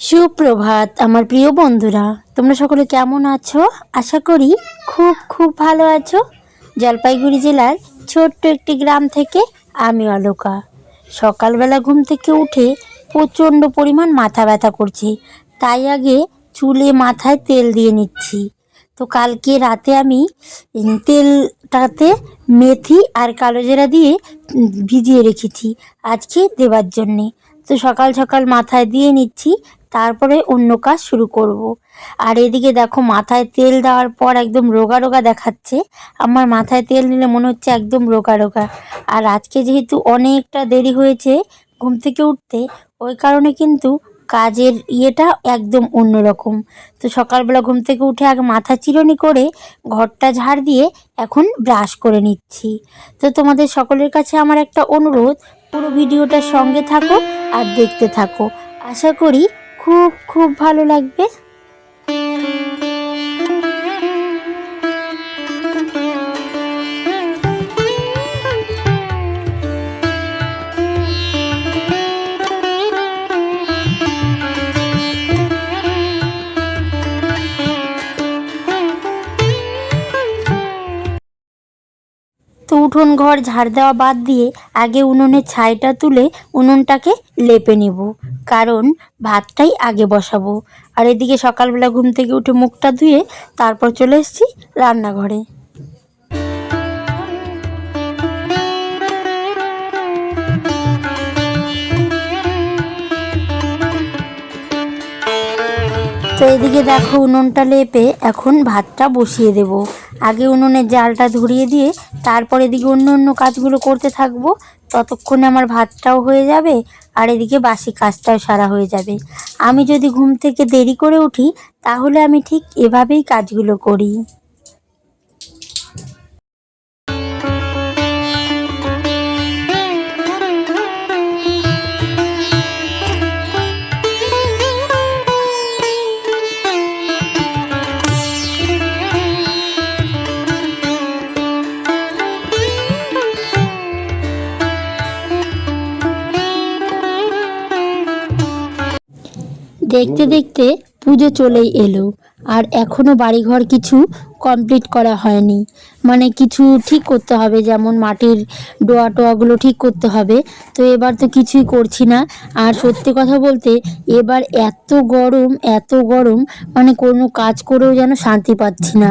সুপ্রভাত, আমার প্রিয় বন্ধুরা। তোমরা সকলে কেমন আছো? আশা করি খুব খুব ভালো আছো। জলপাইগুড়ি জেলার ছোট্ট একটি গ্রাম থেকে আমি অলোকা। সকালবেলা ঘুম থেকে উঠে প্রচণ্ড পরিমাণ মাথা ব্যথা করছে। তাই আগে চুলে মাথায় তেল দিয়ে নিচ্ছি। তো কালকে রাতে আমি তেলটাতে মেথি আর কালো জিরা দিয়ে ভিজিয়ে রেখেছি আজকে দেবার জন্যে। তো সকাল সকাল মাথায় দিয়ে নিচ্ছি তারপরে অন্য কাজ শুরু করব। আর এদিকে দেখো, মাথায় তেল দেওয়ার পর একদম রোগা রোগা দেখাচ্ছে। আমার মাথায় তেল নিলে মনে হচ্ছে একদম রোগা রোগা। আর আজকে যেহেতু অনেকটা দেরি হয়েছে ঘুম থেকে উঠতে, ওই কারণে কিন্তু কাজের ইয়েটা একদম অন্যরকম তো সকালবেলা ঘুম থেকে উঠে আগে মাথা চিরুনি করে ঘরটা ঝাড় দিয়ে এখন ব্রাশ করে নিচ্ছি। তো তোমাদের সকলের কাছে আমার একটা অনুরোধ, পুরো ভিডিওটার সঙ্গে থাকো আর দেখতে থাকো। আশা করি খুব খুব ভালো লাগবে। তো উঠোন ঘর ঝাড় দেওয়া বাদ দিয়ে আগে উনুনের ছাইটা তুলে উনুনটাকে লেপে নেব। কারণ ভাতটাই আগে বসাবো। আর এদিকে সকালবেলা ঘুম থেকে উঠে মুখটা ধুয়ে তারপর চলে এসেছি রান্নাঘরে। তো এদিকে দেখো উনুনটা লেপে এখন ভাতটা বসিয়ে দেব। আগে উনুনের জালটা ধরিয়ে দিয়ে তারপর এদিকে অন্য অন্য কাজগুলো করতে থাকব। ততক্ষণে আমার ভাতটাও হয়ে যাবে আর এদিকে বাসি কাজটাও সারা হয়ে যাবে। আমি যদি ঘুম থেকে দেরি করে উঠি, তাহলে আমি ঠিক এভাবেই কাজগুলো করি। দেখতে দেখতে পুজো চলেই এলো। আর এখনও বাড়িঘর কিছু কমপ্লিট করা হয়নি। মানে কিছু ঠিক করতে হবে, যেমন মাটির ডোয়া টোয়াগুলো ঠিক করতে হবে। তো এবার তো কিছুই করছি না। আর সত্যি কথা বলতে, এবার এত গরম এত গরম মানে কোনো কাজ করেও যেন শান্তি পাচ্ছি না।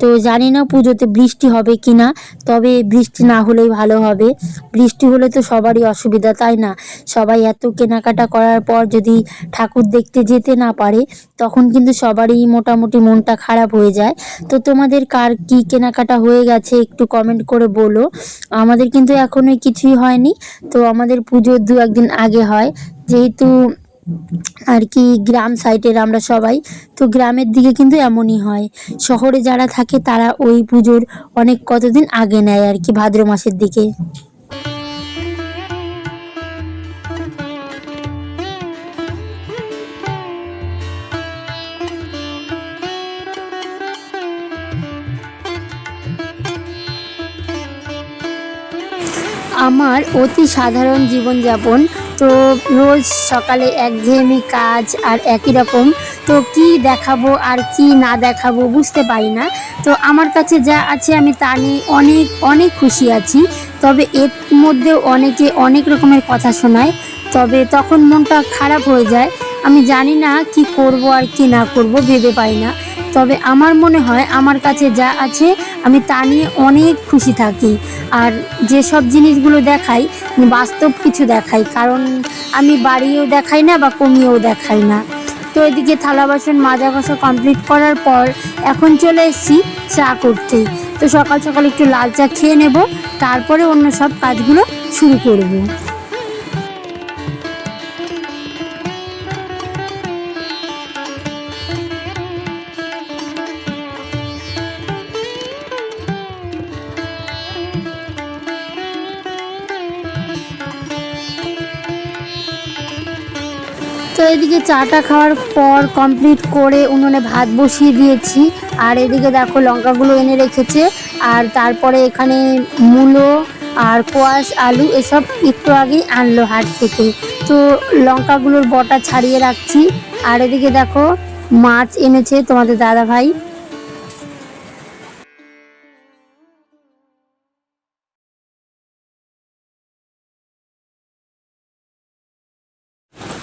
তো জানি না পুজোতে বৃষ্টি হবে কি না, তবে বৃষ্টি না হলেই ভালো হবে। বৃষ্টি হলে তো সবারই অসুবিধা, তাই না? সবাই এত কেনাকাটা করার পর যদি ঠাকুর দেখতে যেতে না পারে, তখন কিন্তু সবারই মোটামুটি মনটা খারাপ হয়ে যায়। তো তোমাদের কার কি কেনাকাটা হয়ে গেছে একটু কমেন্ট করে বলো। আমাদের কিন্তু এখনোই কিছুই হয়নি, তো আমাদের পুজোর দু একদিন আগে হয়। যেহেতু আর কি গ্রাম সাইটের আমরা সবাই, তো গ্রামের দিকে কিন্তু এমনই হয়। শহরে যারা থাকে তারা ওই পুজোর অনেক কতদিন আগে নেয় আর কি ভাদ্র মাসের দিকে। আমার অতি সাধারণ জীবনযাপন। তো রোজ সকালে একঘেয়েমি কাজ আর একই রকম। তো কি দেখাবো আর কি না দেখাবো বুঝতে পারি না। তো আমার কাছে যা আছে আমি তা নিয়ে অনেক অনেক খুশি আছি। তবে এর মধ্যেও অনেকে অনেক রকমের কথা শোনায়। তবে তখন মনটা খারাপ হয়ে যায়। আমি জানি না কি করব আর কি না করব, ভেবে পাই না। তবে আমার মনে হয় আমার কাছে যা আছে, আমি তা নিয়ে অনেক খুশি থাকি। আর যেসব জিনিসগুলো দেখাই বাস্তব কিছু দেখাই, কারণ আমি বাড়িয়েও দেখাই না বা কমিয়েও দেখাই না। তো এদিকে থালা বাসন মাজা ঘষা কমপ্লিট করার পর এখন চলে এসেছি চা করতে। তো সকাল সকাল একটু লাল চা খেয়ে নেব, তারপরে অন্য সব কাজগুলো শুরু করব। এদিকে চাটা খাওয়ার পর কমপ্লিট করে উনুনে ভাত বসিয়ে দিয়েছি। আর এদিকে দেখো লঙ্কাগুলো এনে রেখেছে। আর তারপরে এখানে মূলো আর কোয়াশ, আলু এসব একটু আগেই আনলো হাট থেকে। তো লঙ্কাগুলোর বটা ছাড়িয়ে রাখছি। আর এদিকে দেখো মাছ এনেছে তোমাদের দাদা ভাই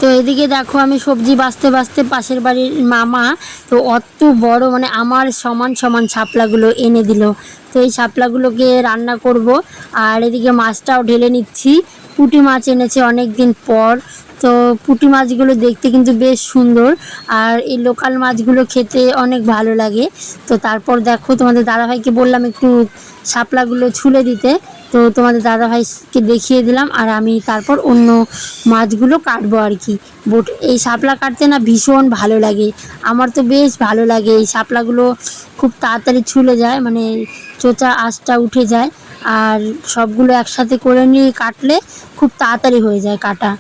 তো এদিকে দেখো, আমি সবজি বাঁচতে বাঁচতে পাশের বাড়ির মামা, তো অত বড় মানে আমার সমান সমান শাপলাগুলো এনে দিল। তো এই শাপলাগুলোকে রান্না করব, আর এদিকে মাছটাও ঢেলে নিচ্ছি। পুঁটি মাছ এনেছে অনেক দিন পর তো পুঁটি মাছগুলো দেখতে কিন্তু বেশ সুন্দর। আর এই লোকাল মাছগুলো খেতে অনেক ভালো লাগে। তো তারপর দেখো তোমাদের দাদাভাইকে বললাম একটু শাপলাগুলো ছুলে দিতে। তো তোমাদের দাদাভাইকে দেখিয়ে দিলাম আর আমি তারপর অন্য মাছগুলো কাটবো আর কি। বোট, এই শাপলা কাটতে না ভীষণ ভালো লাগে। আমার তো বেশ ভালো লাগে এই শাপলাগুলো খুব তাড়াতাড়ি ছুলে যায় মানে চোচা আঁশটা উঠে যায়। আর সবগুলো একসাথে করে নিয়ে কাটলে খুব তাড়াতাড়ি হয়ে যায় কাটা।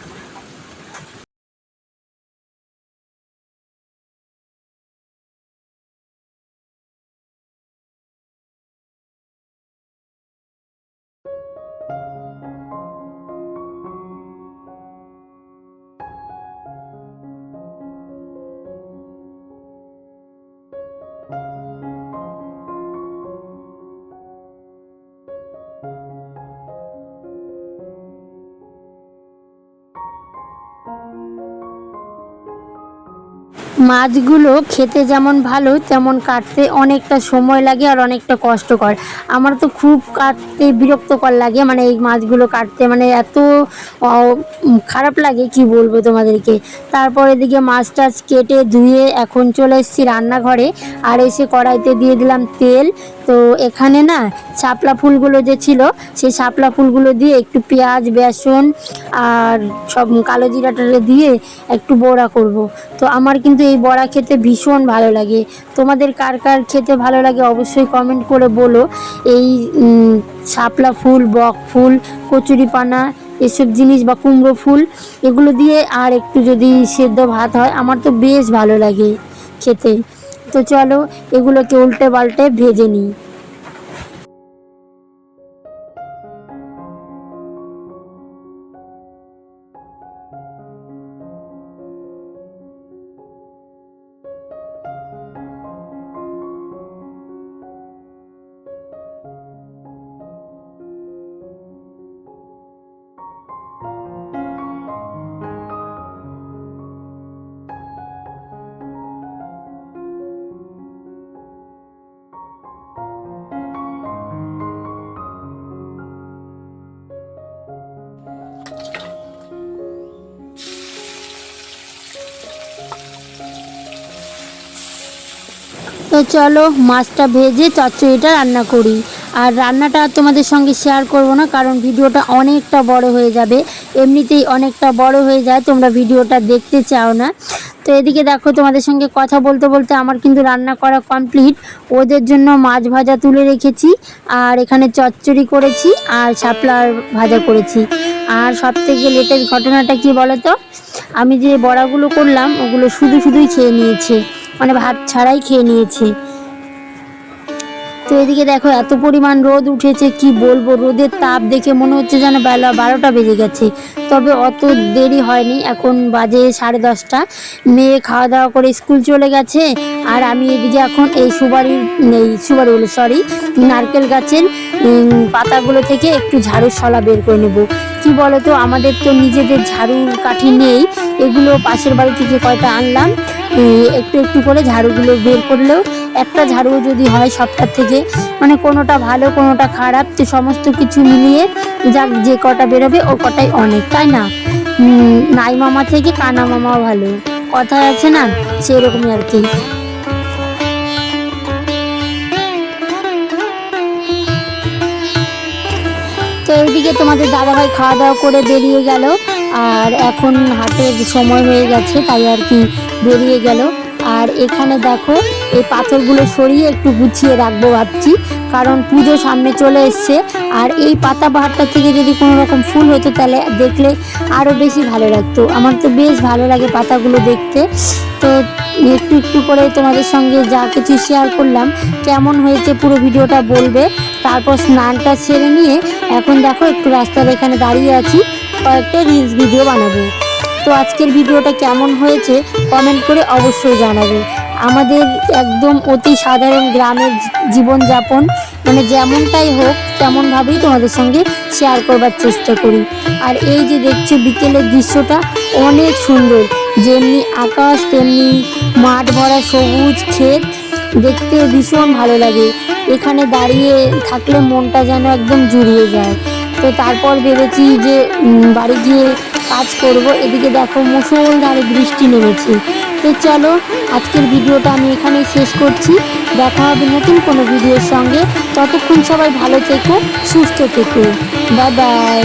মাছগুলো খেতে যেমন ভালো তেমন কাটতে অনেকটা সময় লাগে আর অনেকটা কষ্টকর। আমার তো খুব কাটতে বিরক্তকর লাগে মানে এই মাছগুলো কাটতে মানে এত খারাপ লাগে, কি বলব তোমাদেরকে? তারপর এদিকে মাছ টাছ কেটে ধুয়ে এখন চলে এসেছি রান্নাঘরে, আর এসে কড়াইতে দিয়ে দিলাম তেল। তো এখানে না শাপলা ফুলগুলো যে ছিল, সেই শাপলা ফুলগুলো দিয়ে একটু পেঁয়াজ, বেসন আর সব কালো জিরাটা দিয়ে একটু বড়া করব। তো আমার কিন্তু এই বড়া খেতে ভীষণ ভালো লাগে। তোমাদের কার কার খেতে ভালো লাগে অবশ্যই কমেন্ট করে বলো। এই শাপলা ফুল, বক ফুল কচুরিপানা এসব জিনিস বা কুমড়ো ফুল, এগুলো দিয়ে আর একটু যদি সেদ্ধ ভাত হয়, আমার তো বেশ ভালো লাগে খেতে। তো চলো এগুলোকে উল্টে পাল্টে ভেজে নিই। তো চলো মাছটা ভেজে চচ্চড়িটা রান্না করি। আর রান্নাটা তোমাদের সঙ্গে শেয়ার করব না, কারণ ভিডিওটা অনেকটা বড় হয়ে যাবে। এমনিতেই অনেকটা বড় হয়ে যায়, তোমরা ভিডিওটা দেখতে চাও না। তো এদিকে দেখো, তোমাদের সঙ্গে কথা বলতে বলতে আমার কিন্তু রান্না করা কমপ্লিট ওদের জন্য মাছ ভাজা তুলে রেখেছি, আর এখানে চচ্চড়ি করেছি, আর শাপলার ভাজা করেছি। আর সব থেকে লেটেস্ট ঘটনাটা কি বলো তো আমি যে বড়াগুলো করলাম, ওগুলো শুধু শুধুই খেয়ে নিয়েছে। মানে ভাত ছাড়াই খেয়ে নিয়েছে। তো এদিকে দেখো, এত পরিমাণ রোদ উঠেছে, কি বলব? রোদের তাপ দেখে মনে হচ্ছে যেন বেলা বারোটা বেজে গেছে। তবে অত দেরি হয়নি, এখন বাজে সাড়ে দশটা। মেয়ে খাওয়া দাওয়া করে স্কুল চলে গেছে, আর আমি এদিকে এখন এই সুবারির এই সুবারি বলে সরি নারকেল গাছের পাতাগুলো থেকে একটু ঝাড়ু শলা বের করে নেব। কি বলো তো আমাদের তো নিজেদের ঝাড়ু কাঠি নেই, এগুলো পাশের বাড়ি থেকে কয়টা আনলাম। একটু একটু করে ঝাড়ুগুলো বের করলেও একটা ঝাড়ু যদি হয় সপ্তাহ থেকে মানে কোনোটা ভালো, কোনোটা খারাপ, তো সমস্ত কিছু মিলিয়ে যাক যে কটা বেরোবে, ও কটাই অনেক, তাই না? নাই মামা থেকে কানা মামাও ভালো কথা আছে না, সেরকমই আর কি। তো এইদিকে তোমাদের দাদাভাই খাওয়া দাওয়া করে বেরিয়ে গেল, আর এখন হাটের সময় হয়ে গেছে, তাই আর কি বেরিয়ে গেল। আর এখানে দেখো, এই পাথরগুলো সরিয়ে একটু গুছিয়ে রাখব ভাবছি, কারণ পুজো সামনে চলে এসছে। আর এই পাতা বাহারটা থেকে যদি কোনো রকম ফুল হতো তাহলে দেখলে আরও বেশি ভালো লাগতো। আমার তো বেশ ভালো লাগে পাতাগুলো দেখতে। তো একটু একটু করে তোমাদের সঙ্গে যা কিছু শেয়ার করলাম, কেমন হয়েছে পুরো ভিডিওটা বলবে। তারপর স্নানটা সেরে নিয়ে এখন দেখো একটু রাস্তার এখানে দাঁড়িয়ে আছি, কয়েকটা রিলস ভিডিও বানাবো। তো আজকের ভিডিওটা কেমন হয়েছে কমেন্ট করে অবশ্যই জানাবে। আমাদের একদম অতি সাধারণ গ্রামের জীবনযাপন মানে যেমনটাই হোক তেমনভাবেই তোমাদের সঙ্গে শেয়ার করবার চেষ্টা করি। আর এই যে দেখছ বিকেলের দৃশ্যটা, অনেক সুন্দর। যেমনি আকাশ, তেমনি মাঠ ভরা সবুজ ক্ষেত, দেখতে ভীষণ ভালো লাগে। এখানে দাঁড়িয়ে থাকলে মনটা যেন একদম জুড়িয়ে যায়। তো তারপর ভেবেছি যে বাড়ি গিয়ে কাজ করব। এদিকে দেখো মুসলধারে বৃষ্টি নেমেছে। তো চলো, আজকের ভিডিওটা আমি এখানেই শেষ করছি। দেখা হবে নতুন কোনো ভিডিওর সঙ্গে। ততক্ষণ সবাই ভালো থেকো, সুস্থ থেকো। Bye bye.